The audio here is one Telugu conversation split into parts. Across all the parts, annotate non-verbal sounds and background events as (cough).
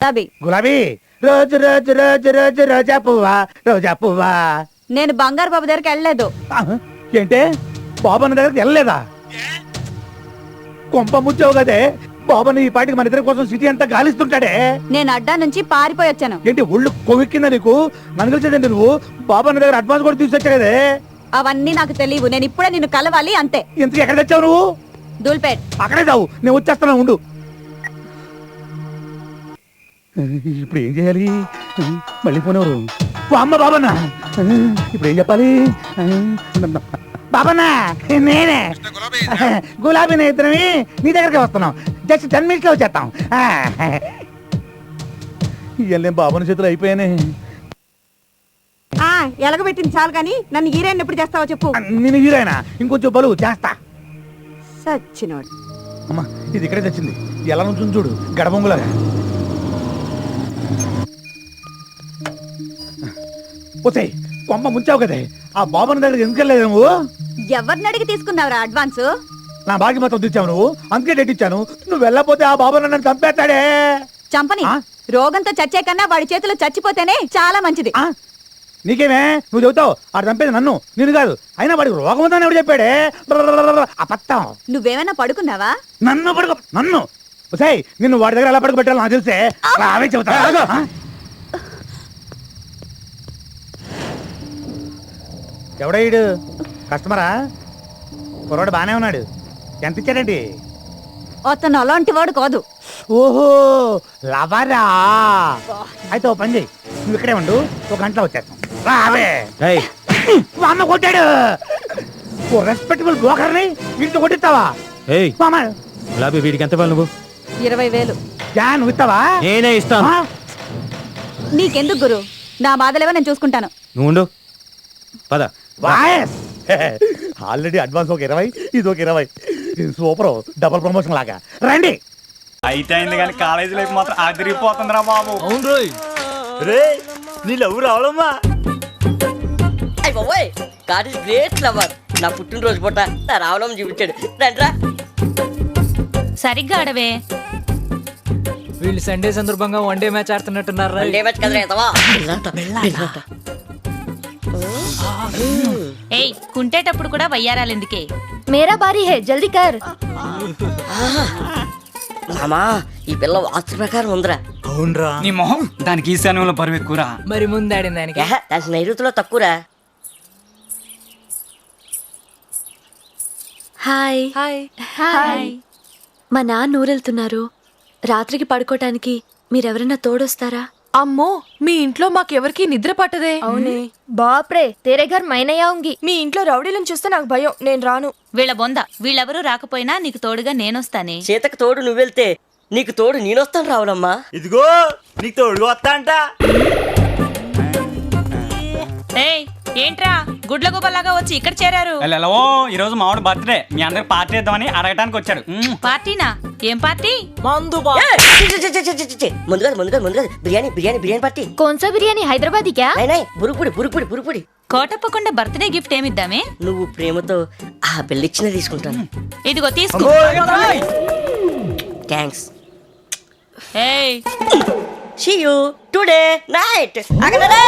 తబి గులాబీ. రోజు రోజు రోజు రోజు రోజా పువ్వా రోజా పువ్వా. నేను బంగారు బాబు దగ్గరికి వెళ్ళలేదు. ఏంటే? బాబన్న దగ్గరికి వెళ్ళలేదా? కొంప ముచ్చావు కదే. బాబన్న ఈ పాటికి మన ఇద్దరి కోసం సిటీ అంతా గాలిస్తుంటాడే. నేను అడ్డా నుంచి పారిపోయి వచ్చాను. ఏంటి ఒళ్ళు కొవ్వెక్కిందా నీకు? నన్ను కలిసేదండి నువ్వు? బాబన్న దగ్గర అడ్వాన్స్ కూడా తీసుకొచ్చా కదే? అవన్నీ నాకు తెలియవు. నేను ఇప్పుడే నిన్ను కలవాలి అంతే. ఇంతకు ఎక్కడ తెచ్చావు నువ్వు? దూల్పేట్ అక్కడే చావు నేను వచ్చేస్తాను ఉండు. ఇప్పుడు ఏం చేయాలి? మళ్ళీ పోనేవారు అమ్మ బాబన్న! ఇప్పుడు ఏం చెప్పాలి? బాబన్న నేనే. గులాబీ ఇద్దరమి నీ దగ్గరికి వస్తున్నాం. జస్ట్ టెన్ మినిట్స్లో వచ్చేస్తాం ఇవన్నీ బాబన్న చేతులు అయిపోయానే. ఆ ఎలగబెట్టింది చాలు కానీ నన్ను హీరోయిన్ ఎప్పుడు చేస్తావో చెప్పు. నేను హీరోయినా. ఇంకొంచెం బలువు చేస్తా. సచ్చినోడు. అమ్మా ఇది ఇక్కడే తెచ్చింది. ఎలా నుంచి చూడు గడబొంగులాగా. పోతాయి కొమ్మ ముంచావు కదే. ఆ బాబుని దగ్గర ఎందుకు వెళ్ళలేదు నువ్వు? ఎవరిని అడిగి తీసుకున్నావురా అడ్వాన్స్? నా బాగి మొత్తం తెచ్చావు నువ్వు. అందుకే డేట్ ఇచ్చాను. నువ్వు వెళ్ళకపోతే ఆ బాబు నన్ను చంపేస్తాడే. చంపని? ఆ? రోగంతో చచ్చే కన్నా వాడి చేతిలో చచ్చిపోతేనే చాలా మంచిది. ఆ? నీకేమే? నువ్వు చెబుతావు ఆడు చంపేది నన్ను నేను కాదు. అయినా వాడికి రోగం ఉందని ఎవడు చెప్పాడే? అపత్తం నువ్వేమైనా పడుకున్నావా? నన్ను పడుకో నన్ను. సై నిన్ను వాడి దగ్గర ఎలా పడుకో పెట్టాలో నాకు తెలిసే. అవే చెబుతా. ఆ? ఎవడా ఈడు? కస్టమరా? కుర్రాడు బానే ఉన్నాడు. ఎంత ఇచ్చాడండి? అతను అలాంటి వాడు కాదు. ఓహో లవరా? అయితే ఓ పని చేయి నువ్వు ఇక్కడే ఉండు ఒక గంటలో వచ్చేస్తాం. రావే ఏయ్. మా అమ్మ కొట్టాడు. ఓ రెస్పెక్టబుల్ బ్రోకర్ని వీటితో కొట్టిస్తావా? ఏయ్. మా అమ్మ. గులాబీ వీడికి ఎంత ఇవ్వాలి నువ్వు? ఇరవై వేలు. యా నువ్వు ఇస్తావా? నేనే ఇస్తాను. ఆ? నీకెందుకు గురు? నా బాధలేవో నేను చూసుకుంటాను. నువ్వు ఉండు. పద. వాయస్. ఆల్రెడీ అడ్వాన్స్ ఒక ఇరవై ఇది ఒక ఇరవై. సూపర్ డబుల్ ప్రమోషన్ లాగా. రండి. అయితే అయింది కానీ కాలేజీ లైఫ్ మాత్రం అదిరిపోతుందిరా బాబు. అవును రోయ్. రే నీ లవ్ రావడమ్మా. అయ్య బాబోయ్ గాడ్ ఇస్ గ్రేట్ లవర్. నా పుట్టినరోజు పూట నా రావడం చూపించాడు. రండ్రా. సరిగ్గా ఆడవే. వీళ్ళు సండే సందర్భంగా వన్ డే మ్యాచ్ ఆడుతున్నట్టున్నారు రా. వన్డే మ్యాచ్ కదరా ఏయ్ కుంటేటప్పుడు కూడా వయ్యారాలు ఎందుకే మేరా భారీ హే జల్దీ కర్. రామా ఈ పిల్ల వాస్తు ప్రకారం ఉందిరా. అవునరా. నీ మొహం దానికి ఈశాన్యంలో పరువు మరి ముందాడింది దానికి. ఏహ, దానికి నైరుతిలో తక్కువరా? హాయ్. హాయ్. హాయ్. మా నాన్న ఊరెళ్తున్నారు. రాత్రికి పడుకోటానికి మీరెవరైనా తోడొస్తారా? అమ్మో మీ ఇంట్లో మాకెవరికి నిద్ర పట్టదే? అవునే. బాప్రే తేరే ఘర్ మైనే ఆਉਂగి మీ ఇంట్లో రౌడీలను చూస్తే నాకు భయం నేను రాను. వీళ్ళ బొంద వీళ్ళెవరూ రాకపోయినా నీకు తోడుగా నేనొస్తానే. సీతకు తోడు నువ్వు వెళ్తే నీకు తోడు నేనొస్తాను రావులమ్మా. ఇదిగో నీకు తోడుగా వస్తా అంట ఏంట్రా? గుడ్ల గుబల్లాగా వచ్చి ఇక్కడ చేరారు? ఈ రోజు మామిడి బర్త్డే మీ అందరికి పార్టీ ఇద్దామని అడగటానికి వచ్చాడు పార్టీనా? ఏం పార్టీ? బిర్యానీ బిర్యానీ బిర్యానీ పార్టీ కొంచెం బిర్యానీ హైదరాబాద్ క్యా బురుకుడి బురుకుడి బురుకుడి కోటప్పకుండా బర్త్డే గిఫ్ట్ ఏమిద్దామే? నువ్వు ప్రేమతో ఆ పెళ్ళిచ్చిన తీసుకుంటాను. ఇదిగో తీసుకో. Thanks hey see you today night అగనరే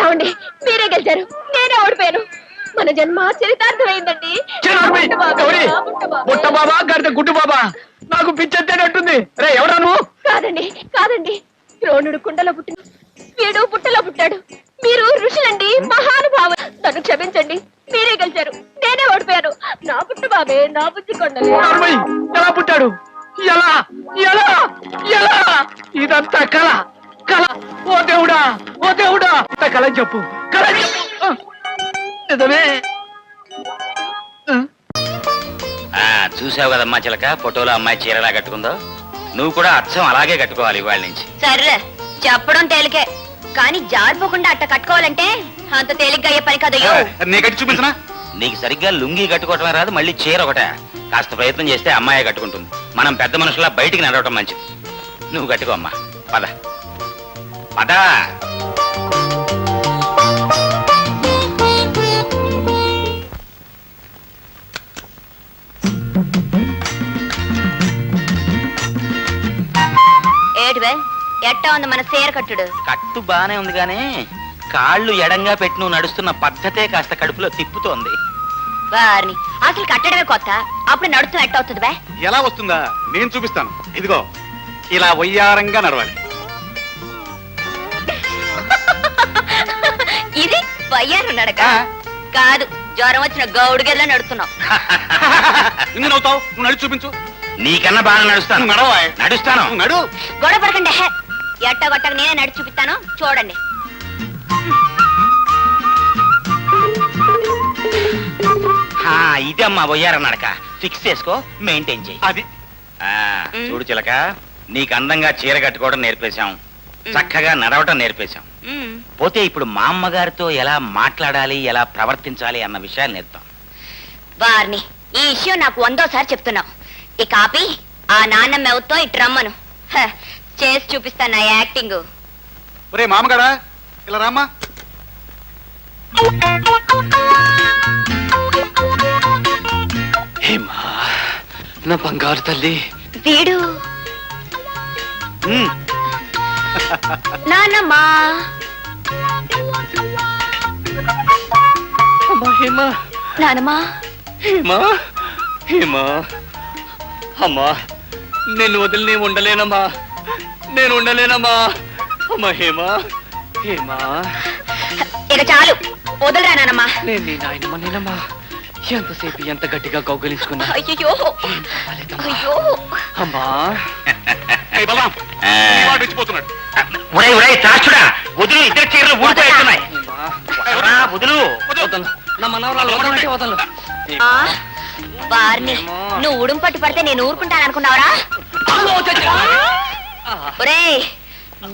ఏమండి? మీరే గెలిచారు. నేనే ఓడిపోయాను. మన జన్మ చరితార్థమైందండి. పుట్ట బాబే. గడితే గుడ్డు బాబా. నాకు పిచ్చెత్తేటట్టుంది రే ఎవరా నువ్వు? కాదండి కాదండి. ద్రోణుడు కుండలో పుట్టిన వీడు పుట్టలో పుట్టాడు. మీరు ఋషులండి మహానుభావులు. నన్ను క్షమించండి మీరే గెలిచారు. నేనే ఓడిపోయాను. నా పుట్టు బాబే నా బుద్ధి కొండలే. ఎలా పుట్టాడు? ఎలా? ఎలా? ఎలా? ఇదంతా కళ. కళ. కళ చెప్పు కళ చెప్పు. నిజమే. ఆ, చూసావు కదమ్మా చిలక ఫోటోలో అమ్మాయి చీరలా కట్టుకుందో? నువ్వు కూడా అచ్చం అలాగే కట్టుకోవాలి ఇవాళ నుంచి. సర్లే చెప్పడం తేలికే. కానీ జారిపోకుండా అట్ట కట్టుకోవాలంటే అంత తేలిగ్గా అయ్యే పని కదయ్యో. నీ కట్టి చూపించనా? నీకు సరిగ్గా లుంగి కట్టుకోవటమే రాదు మళ్ళీ చీర ఒకటే. కాస్త ప్రయత్నం చేస్తే అమ్మాయి కట్టుకుంటుంది. మనం పెద్ద మనుషులా బయటికి నడవటం మంచిది. నువ్వు కట్టుకో అమ్మా. పద. పద. ఎట్టా ఉంది మన సేర కట్టుడు. కట్టు బానే ఉంది గానీ కాళ్ళు ఎడంగా పెట్టి నువ్వు నడుస్తున్న పద్ధతే కాస్త కడుపులో తిప్పుతోంది. వారిని. అసలు కట్టడమే కొత్త. అప్పుడు నడుస్తూ ఎట్టవుతుంది బే? ఎలా వస్తుందా? నేను చూపిస్తాను. ఇదిగో ఇలా వయ్యారంగా నడవాలి. (laughs) ఇది వయ్యారు నడక. కాదు జ్వరం వచ్చిన గౌడు గెల్లా నడుస్తున్నావు (laughs) ఎందుకు నవ్వుతావు? నువ్వు నడిచి చూపించు. నీకన్నా బాగా నడుస్తాను. నడవాయ్. నడుస్తాను. నువ్వు నడు. గొడవ పడకండి. హే ఎట్ట గొట్టక నేనే నడిచి చూపిస్తాను. చూడండి. ఆ, ఇదే అమ్మా వయ్యారం నడక. ఫిక్స్ చేసుకో మెయింటైన్ చేయి. అది. ఆ, చూడు చిలక నీకు అందంగా చీర కట్టుకోవడం నేర్పేశాం. చక్కగా నడవటం నేర్పేశాం. పోతే ఇప్పుడు మా అమ్మగారితో ఎలా మాట్లాడాలి ఎలా ప్రవర్తించాలి అన్న విషయాలు నేర్తాం వారిని ఈ విషయం నాకు వందోసారి చెప్తున్నావు. ఈ కాపీ ఆ నాన్నమ్మ ఎవరితో ఇటు రమ్మను హ, చేసి చూపిస్తాను నా యాక్టింగ్. ఒరే మామగాడా? ఇలా రామ్మా. హేమా నా బంగారు తల్లి. వీడు? ఉమ్, నాన్నమ్మా. అమ్మా హేమా. నానమ్మా హేమా హేమా. అమ్మా నేను వదిలి ఉండలేనమ్మా. నేను ఉండలేనమ్మా. అమ్మా హేమా. హేమా. ఇక చాలు. వదలరా నానమ్మా నేను నీ నాయనమ్మ నేనమ్మా. ఎంతసేపు ఎంత గట్టిగా కౌగలించుకున్నా అయ్యో. అయ్యో. అమ్మా. (laughs) వదులు ఇద్దరు చీరలు వదులు. నా మనవరాలు వదలంటే వారిని నువ్వు ఉడుం పట్టు పడితే నేను ఊరుకుంటాను అనుకున్నావరా ఒరేయ్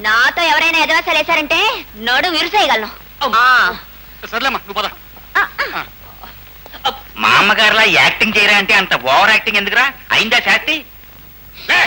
నాతో ఎవరైనా ఎదవసలు వేశారంటే నడు విరుసేయగలను. ఆ, సర్లేమ్మా నువ్వు పద. మా అమ్మగారిలా యాక్టింగ్ చేయరా అంటే అంత ఓవర్ యాక్టింగ్ ఎందుకురా? అయిందా శాస్తి? లే